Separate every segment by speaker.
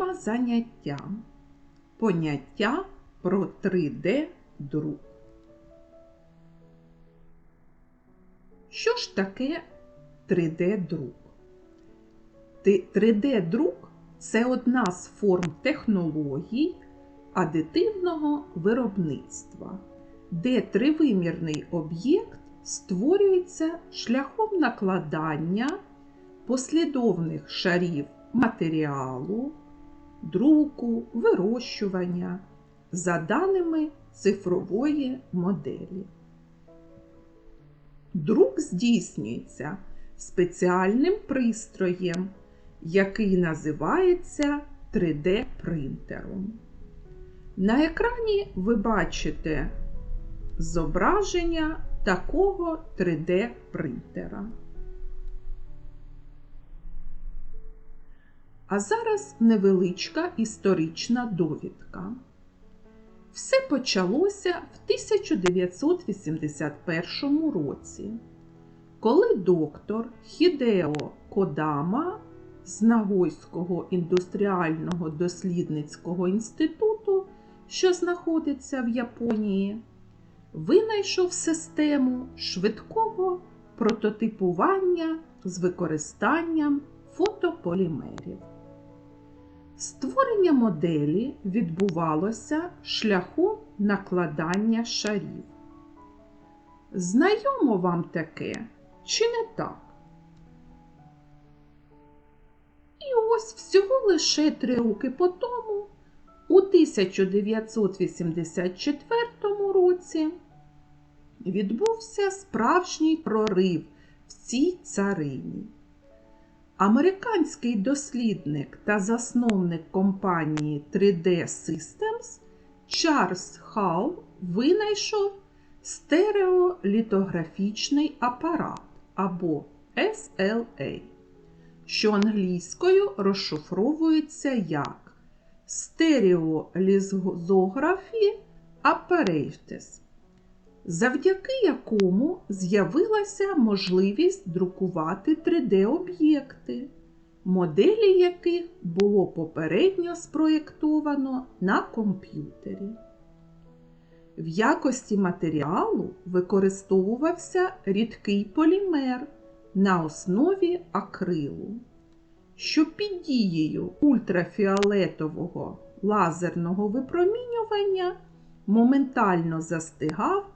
Speaker 1: Тема заняття. Поняття про 3D-друк. Що ж таке 3D-друк? 3D-друк це одна з форм технологій адитивного виробництва, де тривимірний об'єкт створюється шляхом накладання послідовних шарів матеріалу, друку, вирощування за даними цифрової моделі. Друк здійснюється спеціальним пристроєм, який називається 3D-принтером. На екрані ви бачите зображення такого 3D-принтера. А зараз невеличка історична довідка. Все почалося в 1981 році, коли доктор Хідео Кодама з Нагойського індустріального дослідницького інституту, що знаходиться в Японії, винайшов систему швидкого прототипування з використанням фотополімерів. Створення моделі відбувалося шляхом накладання шарів. Знайомо вам таке, чи не так? І ось всього лише три роки по тому, у 1984 році, відбувся справжній прорив в цій царині. Американський дослідник та засновник компанії 3D Systems Чарльз Халл винайшов стереолітографічний апарат або SLA, що англійською розшифровується як стереолізографі Apparatus завдяки якому з'явилася можливість друкувати 3D-об'єкти, моделі яких було попередньо спроєктовано на комп'ютері. В якості матеріалу використовувався рідкий полімер на основі акрилу, що під дією ультрафіолетового лазерного випромінювання моментально застигав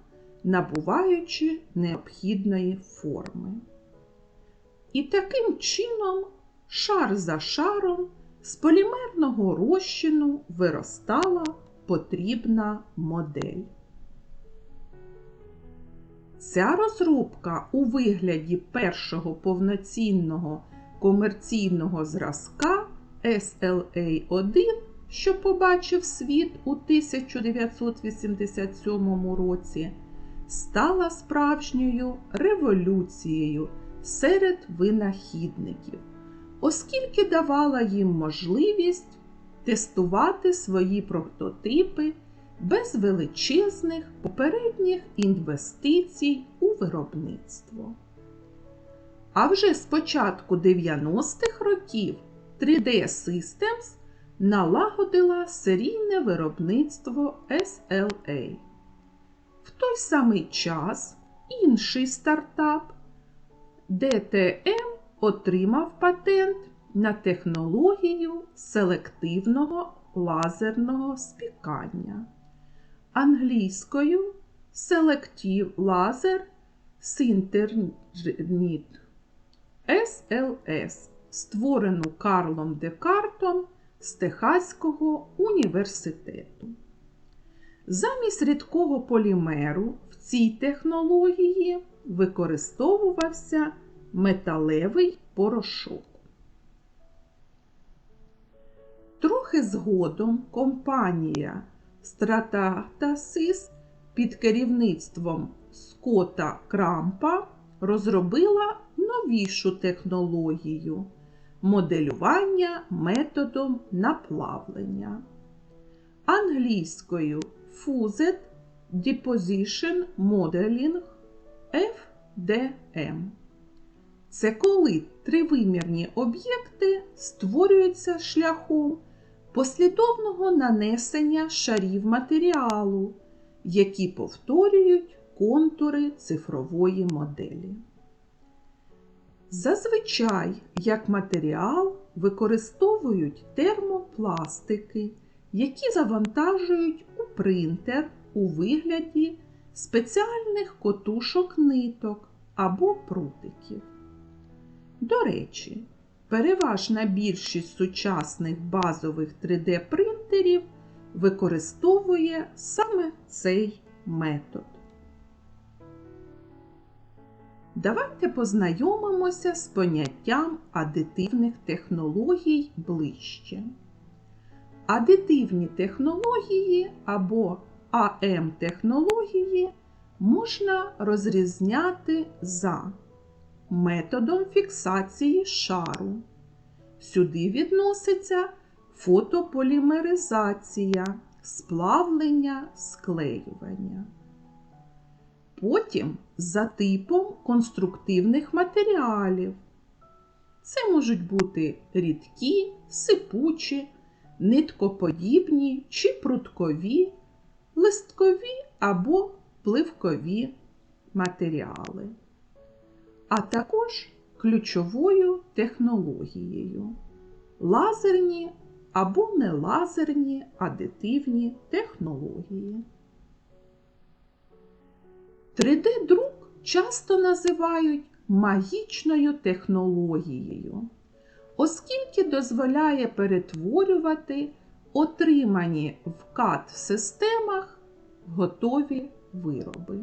Speaker 1: набуваючи необхідної форми. І таким чином, шар за шаром, з полімерного розчину виростала потрібна модель. Ця розробка у вигляді першого повноцінного комерційного зразка SLA1, що побачив світ у 1987 році, стала справжньою революцією серед винахідників, оскільки давала їм можливість тестувати свої прототипи без величезних попередніх інвестицій у виробництво. А вже з початку 90-х років 3D Systems налагодила серійне виробництво SLA. В той самий час інший стартап DTM отримав патент на технологію селективного лазерного спікання. Англійською Selective Laser Sinternit SLS, створену Карлом Декартом з Техаського університету. Замість рідкого полімеру в цій технології використовувався металевий порошок. Трохи згодом компанія Stratasys під керівництвом Скотта Крампа розробила новішу технологію моделювання методом наплавлення. Англійською Fused Deposition Modeling FDM. Це коли тривимірні об'єкти створюються шляхом послідовного нанесення шарів матеріалу, які повторюють контури цифрової моделі. Зазвичай як матеріал використовують термопластики, які завантажують у принтер у вигляді спеціальних котушок ниток або прутиків. До речі, переважна більшість сучасних базових 3D-принтерів використовує саме цей метод. Давайте познайомимося з поняттям адитивних технологій ближче. Адитивні технології або АМ-технології можна розрізняти за методом фіксації шару. Сюди відноситься фотополімеризація, сплавлення, склеювання. Потім за типом конструктивних матеріалів. Це можуть бути рідкі, сипучі, ниткоподібні чи пруткові, листкові або пливкові матеріали, а також ключовою технологією лазерні або нелазерні адитивні технології. 3D-друк часто називають магічною технологією, оскільки дозволяє перетворювати отримані в CAD-системах готові вироби.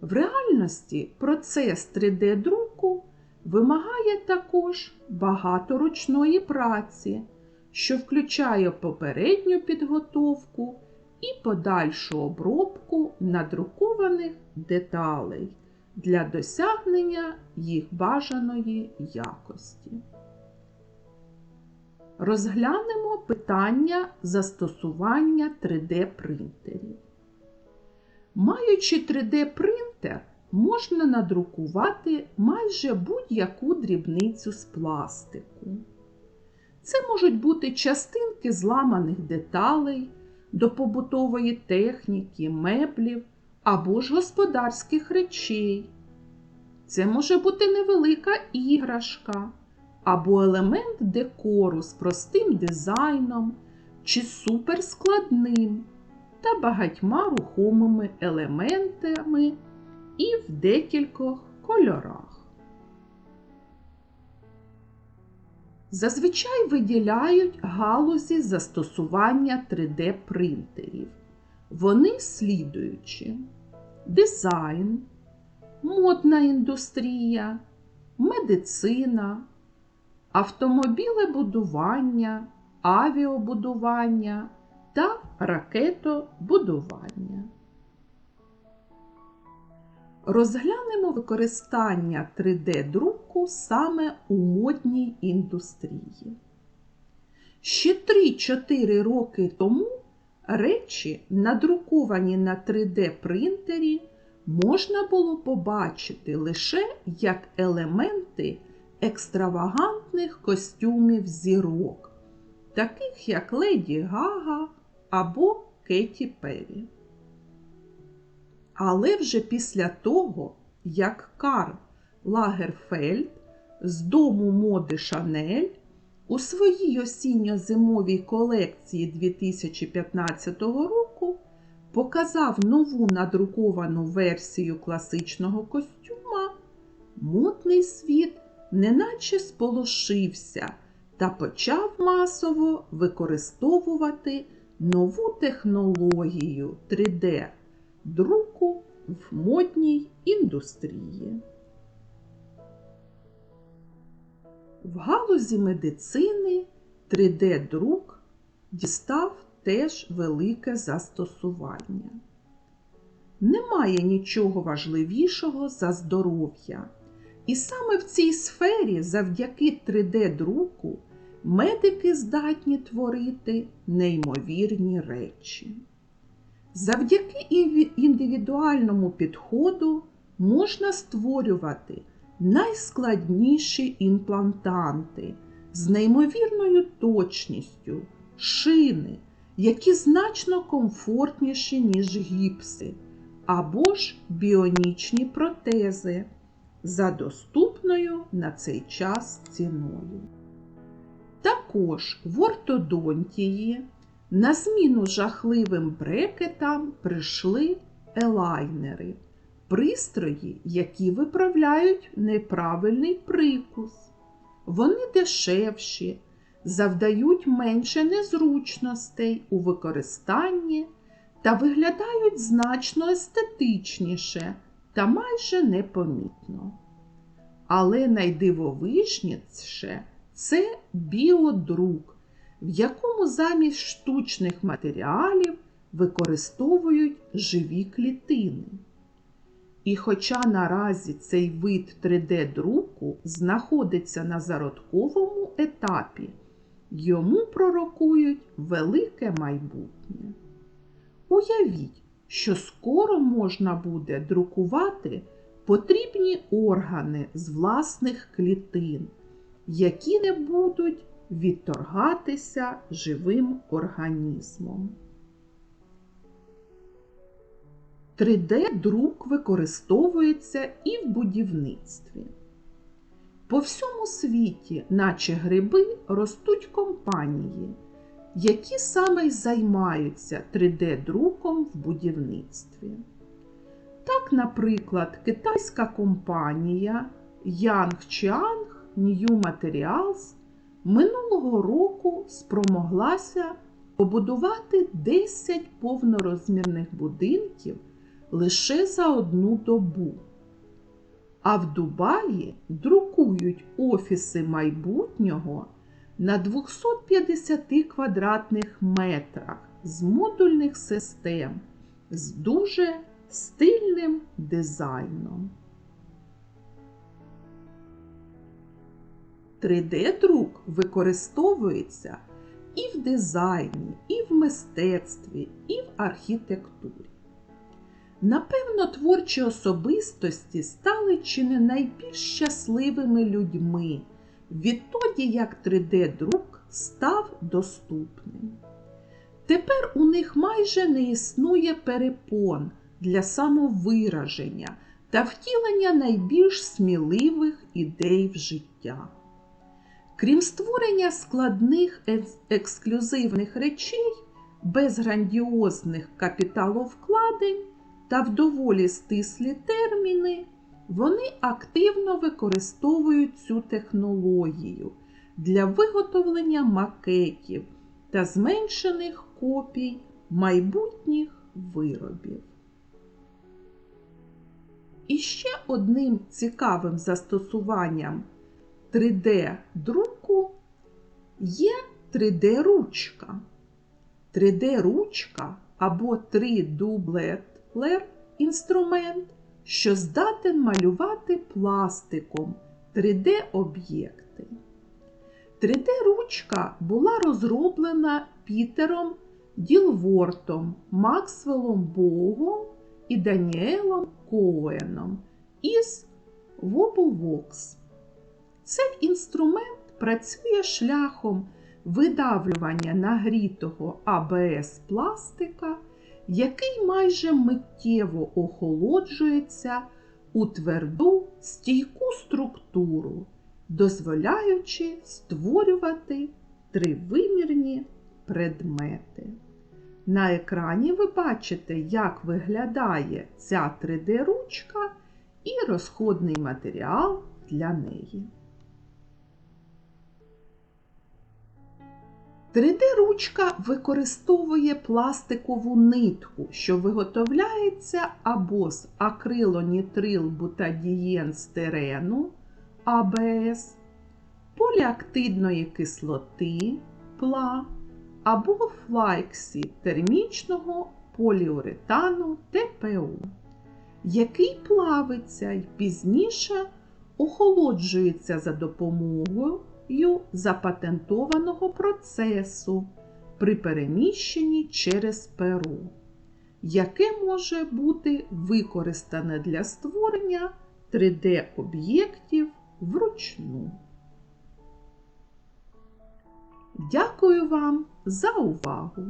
Speaker 1: В реальності процес 3D-друку вимагає також багато ручної праці, що включає попередню підготовку і подальшу обробку надрукованих деталей для досягнення їх бажаної якості. Розглянемо питання застосування 3D-принтерів. Маючи 3D-принтер, можна надрукувати майже будь-яку дрібницю з пластику. Це можуть бути частинки зламаних деталей до побутової техніки, меблів або ж господарських речей. Це може бути невелика іграшка або елемент декору з простим дизайном чи суперскладним та багатьма рухомими елементами і в декількох кольорах. Зазвичай виділяють галузі застосування 3D-принтерів. Вони слідуючі: дизайн, модна індустрія, медицина, автомобілебудування, авіабудування та ракетобудування. Розглянемо використання 3D-друку саме у модній індустрії. Ще 3-4 роки тому речі, надруковані на 3D-принтері, можна було побачити лише як елементи екстравагантних костюмів зірок, таких як Леді Гага або Кеті Перрі. Але вже після того, як Карл Лагерфельд з дому моди Шанель у своїй осінньо-зимовій колекції 2015 року показав нову надруковану версію класичного костюма, модний світ неначе сполошився та почав масово використовувати нову технологію 3D друку в модній індустрії. В галузі медицини 3D-друк дістав теж велике застосування. Немає нічого важливішого за здоров'я. І саме в цій сфері, завдяки 3D-друку, медики здатні творити неймовірні речі. Завдяки індивідуальному підходу можна створювати найскладніші імплантанти з неймовірною точністю, шини, які значно комфортніші, ніж гіпси, або ж біонічні протези за доступною на цей час ціною. Також в ортодонтії на зміну жахливим брекетам прийшли елайнери, пристрої, які виправляють неправильний прикус. Вони дешевші, завдають менше незручностей у використанні та виглядають значно естетичніше та майже непомітно. Але найдивовижніше це біодрук, в якому замість штучних матеріалів використовують живі клітини. І хоча наразі цей вид 3D-друку знаходиться на зародковому етапі, йому пророкують велике майбутнє. Уявіть, що скоро можна буде друкувати потрібні органи з власних клітин, які не будуть відторгатися живим організмом. 3D-друк використовується і в будівництві. По всьому світі, наче гриби, ростуть компанії, які саме займаються 3D-друком в будівництві. Так, наприклад, китайська компанія Yangqiang New Materials минулого року спромоглася побудувати 10 повнорозмірних будинків лише за одну добу. А в Дубаї друкують офіси майбутнього на 250 квадратних метрах з модульних систем з дуже стильним дизайном. 3D-друк використовується і в дизайні, і в мистецтві, і в архітектурі. Напевно, творчі особистості стали чи не найбільш щасливими людьми відтоді, як 3D-друк став доступним. Тепер у них майже не існує перепон для самовираження та втілення найбільш сміливих ідей в життя. Крім створення складних ексклюзивних речей без грандіозних капіталовкладень та в доволі стислі терміни, вони активно використовують цю технологію для виготовлення макетів та зменшених копій майбутніх виробів. І ще одним цікавим застосуванням 3D-друку є 3D-ручка. 3D-ручка або 3-дублетлер інструмент, що здатен малювати пластиком 3D-об'єкти. 3D-ручка була розроблена Пітером Ділвортом, Максвеллом Богом і Даніелом Коеном із Wobblebox. Цей інструмент працює шляхом видавлювання нагрітого АБС пластика, який майже миттєво охолоджується у тверду стійку структуру, дозволяючи створювати тривимірні предмети. На екрані ви бачите, як виглядає ця 3D-ручка і розходний матеріал для неї. 3D-ручка використовує пластикову нитку, що виготовляється або з акрилонітрилбутадієн АБС, поліактидної кислоти ПЛА або флайксі термічного поліуретану ТПУ, який плавиться і пізніше охолоджується за допомогою запатентованого процесу при переміщенні через перу, яке може бути використане для створення 3D-об'єктів вручну. Дякую вам за увагу!